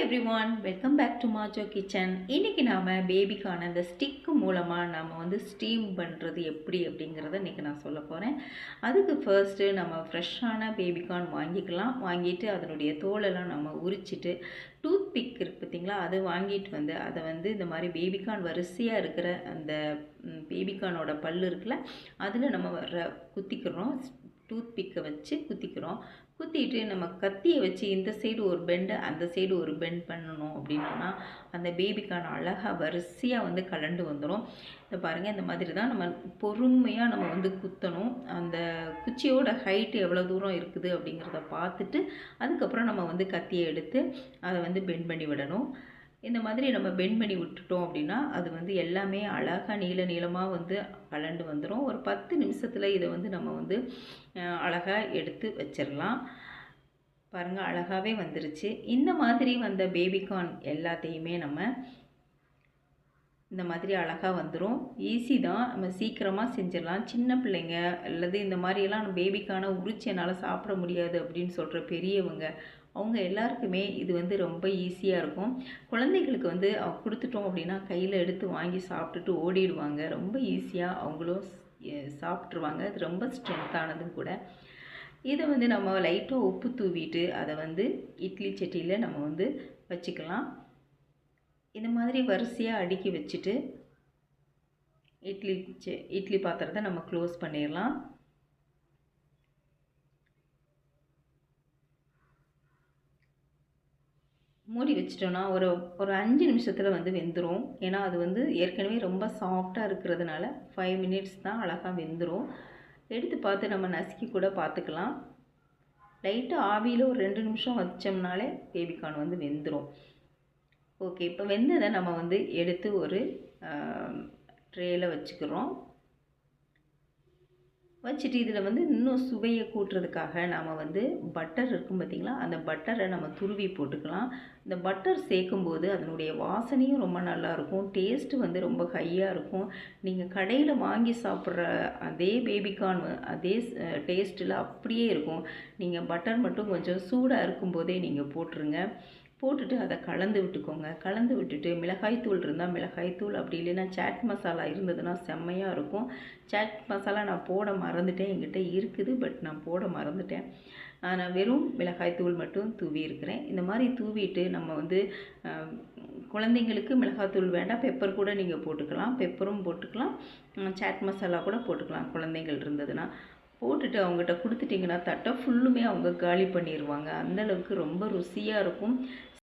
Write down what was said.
Everyone welcome back to Majo kitchen இன்றைக்கி நாம் பேபிக்கான இந்த ஸ்டிக்கு மூலமாக நம்ம வந்து ஸ்டீம் பண்ணுறது எப்படி அப்படிங்கிறத இன்றைக்கி நான் சொல்ல போகிறேன் அதுக்கு ஃபர்ஸ்ட்டு நம்ம ஃப்ரெஷ்ஷான பேபிகார்ன் வாங்கிக்கலாம். வாங்கிட்டு அதனுடைய தோலெல்லாம் நம்ம உரிச்சிட்டு டூத் பிக் இருக்கு பார்த்தீங்களா? அது வாங்கிட்டு வந்து அதை வந்து இந்த மாதிரி பேபிகார்ன் வரிசையாக இருக்கிற அந்த பேபிகார்னோட பல்லு இருக்குல்ல அதில் நம்ம குத்திக்கிறோம். டூத் பிக்கை வச்சு குத்திக்கிறோம். குத்திட்டு நம்ம கத்தியை வச்சு இந்த சைடு ஒரு பெண்டு அந்த சைடு ஒரு பெண்ட் பண்ணணும் அப்படின்னா அந்த பேபிக்கான அழகாக வரிசையாக வந்து கலண்டு வந்துடும் இதை பாருங்கள் இந்த மாதிரி தான் நம்ம பொறுமையாக நம்ம வந்து குத்தணும். அந்த குச்சியோட ஹைட் எவ்வளோ தூரம் இருக்குது அப்படிங்கிறத பார்த்துட்டு அதுக்கப்புறம் நம்ம வந்து கத்தியை எடுத்து அதை வந்து பெண்ட் பண்ணி விடணும். இந்த மாதிரி நம்ம பெண்ட் பண்ணி விட்டுட்டோம் அப்படின்னா அது வந்து எல்லாமே அழகாக நீள நீளமாக வந்து கலண்டு வந்துடும் ஒரு பத்து நிமிஷத்தில் இதை வந்து நம்ம வந்து அழகாக எடுத்து வச்சிடலாம் பாருங்கள் அழகாகவே வந்துருச்சு. இந்த மாதிரி வந்த பேபிகார்ன் எல்லாத்தையுமே நம்ம இந்த மாதிரி அழகாக வந்துடும் ஈஸி தான். நம்ம சீக்கிரமாக செஞ்சிடலாம். சின்ன பிள்ளைங்க அல்லது இந்த மாதிரியெல்லாம் பேபிக்கான உரிச்சி என்னால் சாப்பிட முடியாது அப்படின்னு சொல்கிற பெரியவங்க அவங்க எல்லாருக்குமே இது வந்து ரொம்ப ஈஸியாக இருக்கும். குழந்தைகளுக்கு வந்து கொடுத்துட்டோம் அப்படின்னா கையில் எடுத்து வாங்கி சாப்பிட்டுட்டு ஓடிடுவாங்க. ரொம்ப ஈஸியாக அவங்களும் சாப்பிட்ருவாங்க அது ரொம்ப ஸ்ட்ரென்த்தானதும் கூட. இதை வந்து நம்ம லைட்டாக உப்பு தூவிட்டு அதை வந்து இட்லி சட்டியில் நம்ம வந்து வச்சுக்கலாம். இந்த மாதிரி வரிசையாக அடுக்கி வச்சுட்டு இட்லி இட்லி பாத்திரத்தை நம்ம க்ளோஸ் பண்ணிடலாம் மூடி வச்சிட்டோன்னா ஒரு ஒரு அஞ்சு நிமிஷத்தில் வந்து வெந்துடும் ஏன்னா அது வந்து ஏற்கனவே ரொம்ப சாஃப்டாக இருக்கிறதுனால ஃபைவ் மினிட்ஸ் தான் அழகாக வெந்துடும் எடுத்து பார்த்து நம்ம நசுக்கி கூட பார்த்துக்கலாம். லைட்டாக ஆவியில் ஒரு ரெண்டு நிமிஷம் வச்சோம்னாலே பேபிகார்ன் வந்து வெந்துடும் ஓகே இப்போ வெந்ததை நம்ம வந்து எடுத்து ஒரு ட்ரேயில் வச்சுக்கிறோம். வச்சுட்டு இதில் வந்து இன்னும் சுவையை கூட்டுறதுக்காக நாம் வந்து பட்டர் இருக்கும் பார்த்திங்களா அந்த பட்டரை நம்ம துருவி போட்டுக்கலாம். இந்த பட்டர் சேர்க்கும்போது அதனுடைய வாசனையும் ரொம்ப நல்லாயிருக்கும் டேஸ்ட்டு வந்து ரொம்ப ஹையாக இருக்கும். நீங்கள் கடையில் வாங்கி சாப்பிட்ற அதே பேபிகார்ன் அதே டேஸ்ட்டில் அப்படியே இருக்கும். நீங்கள் பட்டர் மட்டும் கொஞ்சம் சூடாக இருக்கும்போதே நீங்கள் போட்டுருங்க. போட்டுட்டு அதை கலந்து விட்டுக்கோங்க. கலந்து விட்டுட்டு மிளகாய்த்தூள் இருந்தால் மிளகாய்த்தூள் அப்படி இல்லைன்னா சாட் மசாலா இருந்ததுன்னா செம்மையாக இருக்கும். சாட் மசாலா நான் போட மறந்துட்டேன். என்கிட்ட இருக்குது பட் நான் போட மறந்துட்டேன். நான் வெறும் மிளகாய்த்தூள் மட்டும் தூவி இருக்கிறேன். இந்த மாதிரி தூவிட்டு நம்ம வந்து குழந்தைங்களுக்கு மிளகாய்த்தூள் வேண்டாம். பெப்பர் கூட நீங்கள் போட்டுக்கலாம். பெப்பரும் போட்டுக்கலாம். சாட் மசாலா கூட போட்டுக்கலாம். குழந்தைங்கள் இருந்ததுன்னா. போட்டுட்டு அவங்ககிட்ட கொடுத்துட்டிங்கன்னா தட்டை ஃபுல்லுமே அவங்க காலி பண்ணிடுவாங்க அந்தளவுக்கு ரொம்ப ருசியாக இருக்கும்.